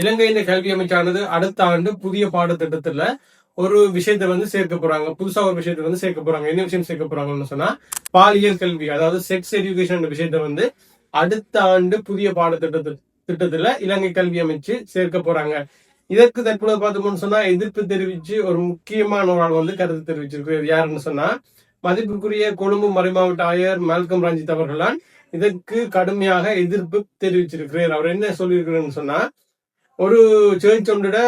இலங்கையின் கல்வி அமைச்சானது அடுத்த ஆண்டு புதிய பாடத்திட்டத்துல ஒரு விஷயத்தை வந்து சேர்க்க போறாங்க. புதுசா ஒரு விஷயத்த வந்து சேர்க்க போறாங்க. என்ன விஷயம் சேர்க்க போறாங்கன்னு சொன்னா பாலியல் கல்வி அதாவது செக்ஸ் எஜுகேஷன் விஷயத்தை வந்து அடுத்த ஆண்டு புதிய பாடத்திட்டத்து திட்டத்துல இலங்கை கல்வி அமைச்சு சேர்க்க போறாங்க. இதற்கு தற்பொழுது பார்த்தோம்னு சொன்னா எதிர்ப்பு தெரிவிச்சு ஒரு முக்கியமான ஒரு ஆள் வந்து கருத்து தெரிவிச்சிருக்கிறார். யாருன்னு சொன்னா மதிப்புக்குரிய கொழும்பு மறைமாவட்ட ஆயர் மல்கம் ரஞ்சித் அவர்களால் இதற்கு கடுமையாக எதிர்ப்பு தெரிவிச்சிருக்கிறார். அவர் என்ன சொல்லியிருக்கிறார்னு சொன்னா ஒரு சேர்ச் ஒன்றிட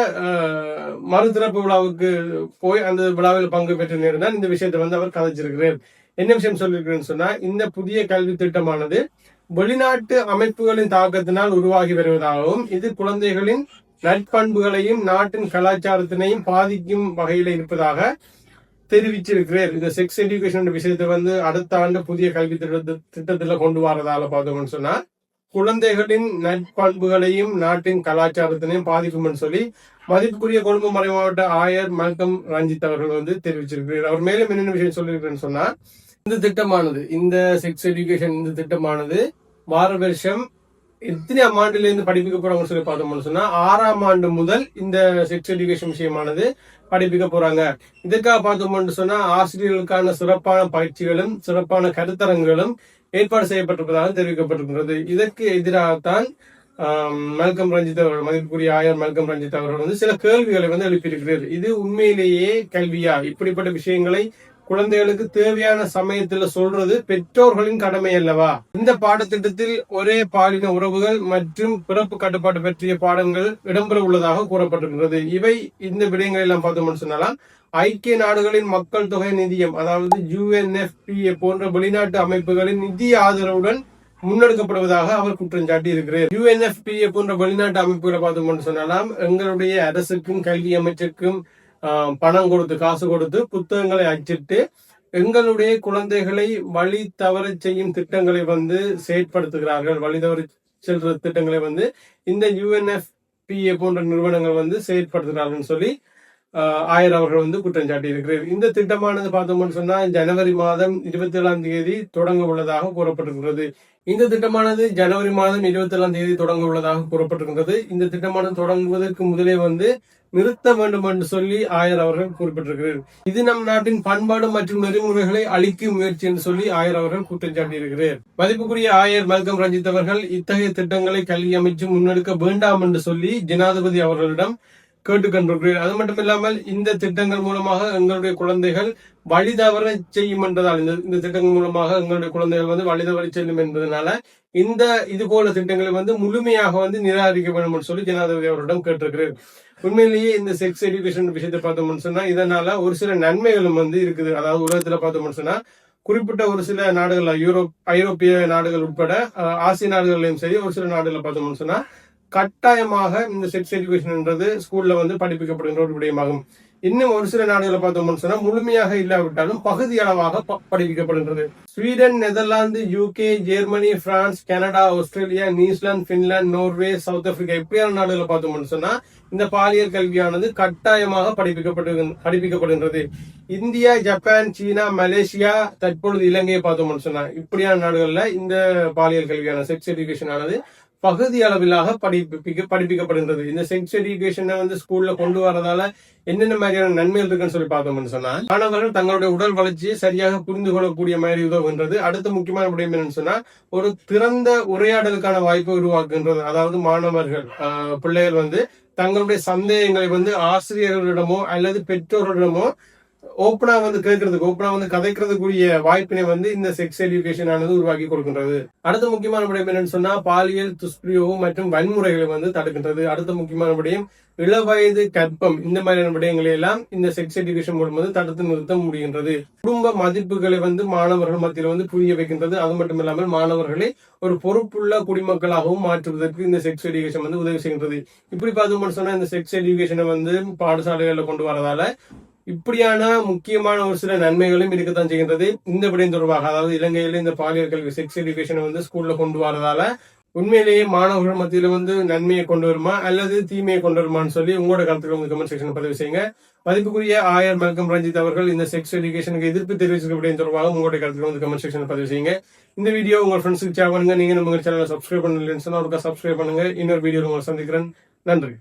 மறுதிறப்பு விழாவுக்கு போய் அந்த விழாவில் பங்கு பெற்ற நேரம் இந்த விஷயத்தை வந்து அவர் கதைச்சிருக்கிறார். என்ன விஷயம் சொல்லியிருக்கிறேன்னு சொன்னா இந்த புதிய கல்வி திட்டமானது வெளிநாட்டு அமைப்புகளின் தாக்கத்தினால் உருவாகி வருவதாகவும் இது குழந்தைகளின் நட்பண்புகளையும் நாட்டின் கலாச்சாரத்தினையும் பாதிக்கும் வகையில் இருப்பதாக தெரிவிச்சிருக்கிறார். இந்த செக்ஸ் எஜுகேஷன் விஷயத்தை வந்து அடுத்த ஆண்டு புதிய கல்வி திட்ட திட்டத்துல கொண்டு வரதால பார்த்தோம்னு சொன்னா குழந்தைகளின் நற்பண்புகளையும் நாட்டின் கலாச்சாரத்தினையும் பாதிக்கும்னு சொல்லி மதிப்புக்குரிய கொழும்பு மறை மாவட்ட ஆயர் மல்கம் ரஞ்சித் அவர்கள் வந்து தெரிவிச்சிருக்கிறார். அவர் மேலும் என்னென்ன விஷயம் சொல்லியிருக்கிறேன்னு சொன்னா இந்த திட்டமானது இந்த செக்ஸ் எஜுகேஷன் இந்த திட்டமானது வார வருஷம் எத்தனையாம் ஆண்டுல இருந்து படிப்பிக்க போறாங்கன்னு சொல்லி பார்த்தோம்னு சொன்னா ஆறாம் ஆண்டு முதல் இந்த செக்ஸ் எஜுகேஷன் விஷயமானது படிப்பிக்க போறாங்க. இதுக்காக பார்த்தோம்னு சொன்னா ஆசிரியர்களுக்கான சிறப்பான பயிற்சிகளும் சிறப்பான கருத்தரங்குகளும் ஏற்பாடு செய்யப்பட்டிருப்பதாக தெரிவிக்கப்பட்டிருக்கிறது இதற்கு எதிராகத்தான் மல்கம் ரஞ்சித் அவர்கள் மதிப்புக்குரிய ஆயர் மல்கம் ரஞ்சித் அவர்கள் வந்து சில கேள்விகளை வந்து எழுப்பியிருக்கிறார். இது உண்மையிலேயே கல்வியா? இப்படிப்பட்ட விஷயங்களை குழந்தைகளுக்கு தேவையான சமயத்துல சொல்றது பெற்றோர்களின் கடமை அல்லவா? இந்த பாடத்திட்டத்தில் ஒரே பாலின உறவுகள் மற்றும் பிறப்பு கட்டுப்பாடு பற்றிய பாடங்கள் இடம்பெற உள்ளதாக கூறப்பட்டிருக்கிறது. இவை இந்த விடயங்கள் எல்லாம் பார்த்தோம்னு சொன்னாலாம் ஐக்கிய நாடுகளின் மக்கள் தொகை நிதியம் அதாவது யுஎன்எஃபிஏ போன்ற வெளிநாட்டு அமைப்புகளின் நிதி ஆதரவுடன் முன்னெடுக்கப்படுவதாக அவர் குற்றம் சாட்டி இருக்கிறார் யுஎன்எஃபிஏ போன்ற வெளிநாட்டு அமைப்புகளை பார்த்தோம்னு சொன்னாலாம் எங்களுடைய அரசுக்கும் கல்வி அமைச்சருக்கும் பணம் கொடுத்து காசு கொடுத்து புத்தகங்களை அச்சிட்டு எங்களுடைய குழந்தைகளை வழி தவறச் செய்யும் திட்டங்களை வந்து செயற்படுத்துகிறார்கள். வழி தவறி செல்ற திட்டங்களை வந்து இந்த யுஎன்எஃபிஏ போன்ற நிறுவனங்கள் வந்து செயற்படுத்துகிறார்கள் சொல்லி ஆஹ், ஆயர் அவர்கள் வந்து குற்றம் சாட்டி இருக்கிறார் இந்த திட்டமானது பார்த்தோம்னு சொன்னா ஜனவரி மாதம் இருபத்தி ஏழாம் தேதி தொடங்க உள்ளதாக கூறப்பட்டிருக்கிறது. இந்த திட்டமானது ஜனவரி மாதம் இருபத்தி ஏழாம் தேதி தொடங்க உள்ளதாக கூறப்பட்டிருக்கிறது. இந்த திட்டமானது தொடங்குவதற்கு முதலே வந்து நிறுத்த வேண்டும் என்று சொல்லி ஆயர் அவர்கள் குறிப்பிட்டிருக்கிறார். இது நம் நாட்டின் பண்பாடு மற்றும் நெறிமுறைகளை அழிக்கும் முயற்சி என்று சொல்லி ஆயர் அவர்கள் குற்றம் சாட்டியிருக்கிறார். மதிப்புக்குரிய ஆயர் மல்கம் ரஞ்சித் அவர்கள் இத்தகைய திட்டங்களை கல்வி அமைச்சு முன்னெடுக்க வேண்டாம் என்று சொல்லி ஜனாதிபதி அவர்களிடம் கேட்டுக்கொண்டிருக்கிறேன் அது மட்டும் இல்லாமல் இந்த திட்டங்கள் மூலமாக எங்களுடைய குழந்தைகள் வழி தவற செய்யும் என்றதால் இந்த இந்த திட்டங்கள் மூலமாக எங்களுடைய குழந்தைகள் வந்து வழி தவறி செல்லும் என்பதனால இந்த இது போல திட்டங்களை வந்து முழுமையாக வந்து நிராகரிக்க வேண்டும் என்று சொல்லி ஜனாதிபதி அவரிடம் கேட்டிருக்கிறேன். உண்மையிலேயே இந்த செக்ஸ் எஜுகேஷன் விஷயத்தை பார்த்தோம்னு சொன்னா இதனால ஒரு சில நன்மைகளும் வந்து இருக்குது. அதாவது உலகத்துல பார்த்தோம்னு சொன்னா குறிப்பிட்ட ஒரு சில நாடுகள்ல யூரோப் ஐரோப்பிய நாடுகள் உட்பட ஆசிய நாடுகள்லயும் சரி ஒரு சில நாடுகள்ல பார்த்தோம்னு சொன்னா கட்டாயமாக இந்த செக்ஸ் எஜுகேஷன்ன்றது ஸ்கூல்ல வந்து படிப்பிக்கப்படுகின்ற ஒரு விடயமாகும். இன்னும் ஒரு சில நாடுகளை பார்த்தோம்னு சொன்னா முழுமையாக இல்லாவிட்டாலும் பகுதி அளவாக ப- படிப்பிக்கப்படுகின்றது Sweden Netherlands UK Germany France Canada Australia New Zealand Finland Norway South Africa இப்படியான நாடுகளை பார்த்தோம்னு சொன்னா இந்த பாலியல் கல்வியானது கட்டாயமாக படிப்பிக்கப்பட்டு படிப்பிக்கப்படுகின்றது. இந்தியா ஜப்பான் சீனா மலேசியா தற்பொழுது இலங்கையை பார்த்தோம்னு சொன்னா இப்படியான நாடுகள்ல இந்த பாலியல் கல்வியான செக்ஸ் எஜுகேஷன் ஆனது பகுதி அளவிலாக படிப்பிக்க படிப்பிக்கப்படுகின்றது. இந்த செக்ஸ் எஜுகேஷனை வந்து ஸ்கூல்ல கொண்டு வரதால என்னென்ன மாதிரியான நன்மைகள் இருக்குன்னு சொல்லி பார்த்தோம்னு சொன்னா மாணவர்கள் தங்களுடைய உடல் வளர்ச்சியை சரியாக புரிந்து கொள்ளக்கூடிய மாதிரி உதவுகின்றது. அடுத்த முக்கியமான விடயம் என்னன்னு சொன்னா ஒரு திறந்த உரையாடலுக்கான வாய்ப்பை உருவாக்குகின்றது. அதாவது மாணவர்கள் ஆஹ், பிள்ளைகள் வந்து தங்களுடைய சந்தேகங்களை வந்து ஆசிரியர்களிடமோ அல்லது பெற்றோர்களிடமோ ஓப்பனா வந்து கேட்கறதுக்கு ஓப்பனா வந்து கதைக்கிறதுக்குரிய வாய்ப்பினை வந்து இந்த செக்ஸ் எஜுகேஷன் ஆனது உருவாக்கி கொடுக்கின்றது. அடுத்த முக்கியமான விடயம் என்னன்னு சொன்னா பாலியல் துஷ்பிரயோகம் மற்றும் வன்முறைகளை வந்து தடுக்கின்றது. அடுத்த முக்கியமான விடயம் இளவயது கற்பம் இந்த மாதிரியான விடயங்களை எல்லாம் இந்த செக்ஸ் எஜுகேஷன் மூலம் வந்து தடுத்து நிறுத்த முடிகின்றது. குடும்ப மதிப்புகளை வந்து மாணவர்கள் மத்தியில் வந்து புரிய வைக்கின்றது. அது மட்டும் இல்லாமல் மாணவர்களை ஒரு பொறுப்புள்ள குடிமக்களாகவும் மாற்றுவதற்கு இந்த செக்ஸ் எஜுகேஷன் வந்து உதவி செய்கின்றது. இப்படி பார்த்தோம்னு சொன்னா இந்த செக்ஸ் எஜுகேஷனை வந்து பாடசாலைகளில் கொண்டு வரதால இப்படியான முக்கியமான ஒரு சில நன்மைகளும் இருக்கத்தான் செய்கின்றது. இந்த விடயம் தொடர்பாக அதாவது இலங்கையில இந்த பாலியல் கல்வி செக்ஸ் எஜுகேஷனை வந்து ஸ்கூல்ல கொண்டு வரதால உண்மையிலேயே மாணவர்கள் மத்தியில வந்து நன்மையை கொண்டு வருமா அல்லது தீமையை கொண்டு வருமான்னு சொல்லி உங்களோட கருத்துக்கள் வந்து கமெண்ட் செக்ஷன் பதிவு செய்யுங்க. மதிப்புக்குரிய ஆயர் மல்கம் ரஞ்சித் அவர்கள் இந்த செக்ஸ் எஜுகேஷனுக்கு எதிர்ப்பு தெரிவிச்சிருக்க விடயம் தொடர்பாக உங்களுடைய கருத்துக்களை வந்து கமெண்ட் செக்ஷன் பதிவு செய்யுங்க. இந்த வீடியோ உங்க ஃப்ரெண்ட்ஸுக்கு ஷேர் பண்ணுங்க. நீங்க நம்ம சேனலை சப்ஸ்கிரைப் பண்ணலன்னு சொன்னா அவருக்கு சப்ஸ்கிரைப் பண்ணுங்க. இன்னொரு வீடியோ உங்களை சந்திக்கிறேன். நன்றி.